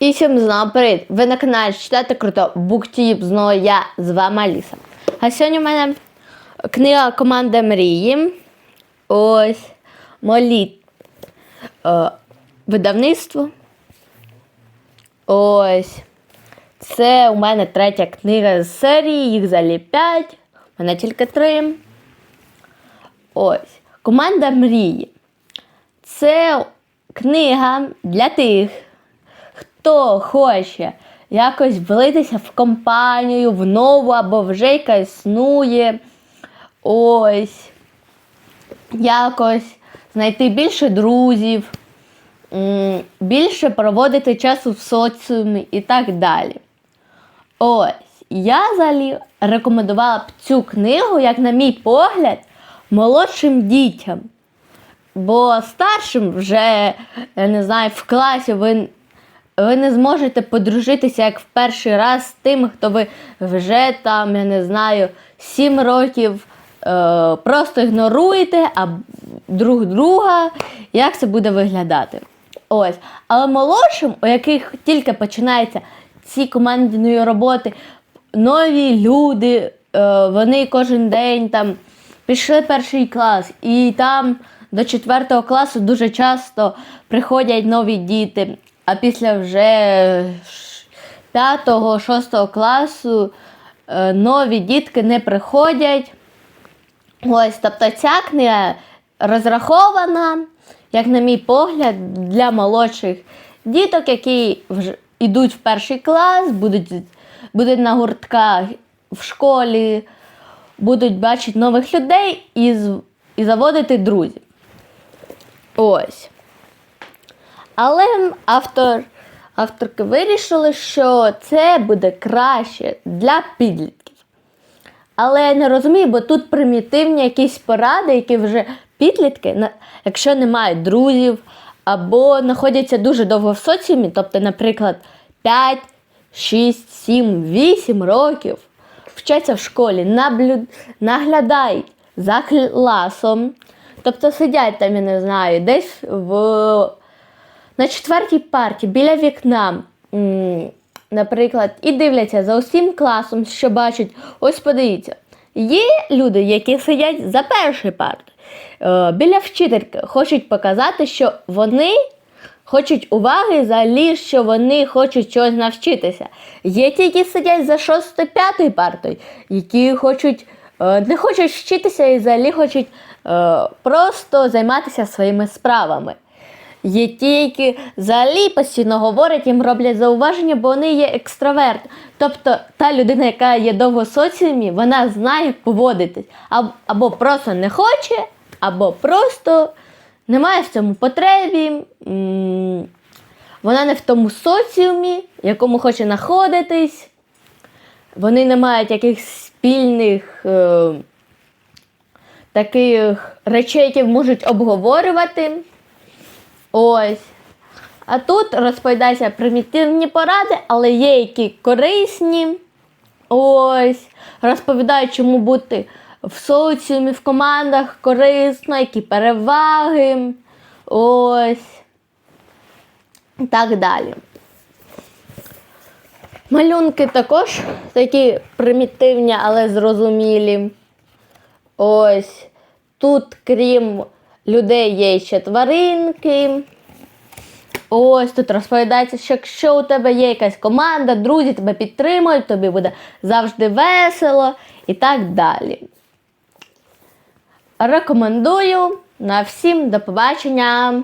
І всім знову привіт! Ви на каналі Читати Круто Буктіп, знову я з вами Аліса. А сьогодні в мене книга Команда мрії. Ось моліт е, видавництво. Ось. Це у мене третя книга з серії, їх взагалі 5, у мене тільки 3. Ось. Команда мрії. Це книга для тих, хто хоче якось влитися в компанію, в нову або вже яка існує. Ось. Якось знайти більше друзів, більше проводити часу в соціумі і так далі. Ось, я взагалі рекомендувала б цю книгу, як на мій погляд, молодшим дітям. Бо старшим вже, я не знаю, в класі ви, ви не зможете подружитися як в перший раз з тим, хто ви вже там, я не знаю, 7 років е, просто ігноруєте а друг друга, як це буде виглядати. Ось. Але молодшим, у яких тільки починаються ці командної роботи, нові люди, е, вони кожен день там пішли перший клас, і там до четвертого класу дуже часто приходять нові діти. А після вже п'ятого, шостого класу е, нові дітки не приходять. Ось, тобто ця книга розрахована, як на мій погляд, для молодших діток, які йдуть в перший клас, будуть, будуть на гуртках в школі, будуть бачити нових людей і, і заводити друзів. Ось. Але автор, авторки вирішили, що це буде краще для підлітків. Але я не розумію, бо тут примітивні якісь поради, які вже підлітки, якщо не мають друзів, або знаходяться дуже довго в соціумі, тобто, наприклад, 5, 6, 7, 8 років, вчаться в школі, наблю... наглядають за класом, тобто сидять там, я не знаю, десь в на четвертій парті біля вікна, наприклад, і дивляться за усім класом, що бачать. Ось подивіться, є люди, які сидять за першою партою, е, біля вчительки, хочуть показати, що вони хочуть уваги взагалі, що вони хочуть чогось навчитися. Є ті, які сидять за шостою п'ятою партою, які хочуть. е, Не хочуть вчитися і взагалі хочуть е, просто займатися своїми справами. Є ті, які взагалі постійно говорять, їм роблять зауваження, бо вони є екстраверт. Тобто та людина, яка є довго в соціумі, вона знає, як поводитись. Аб- Або просто не хоче, або просто немає в цьому потребі. Вона не в тому соціумі, в якому хоче знаходитись. Вони не мають якихось спільних е, таких речей, які можуть обговорювати. Ось. А тут розповідаються примітивні поради, але є які корисні. Ось. Розповідають, чому бути в соціумі, в командах корисно, які переваги. Ось. І так далі. Малюнки також такі примітивні, але зрозумілі. Ось. Тут, крім людей, є ще тваринки. Ось тут розповідається, що якщо у тебе є якась команда, друзі тебе підтримують, тобі буде завжди весело і так далі. Рекомендую. На всім до побачення!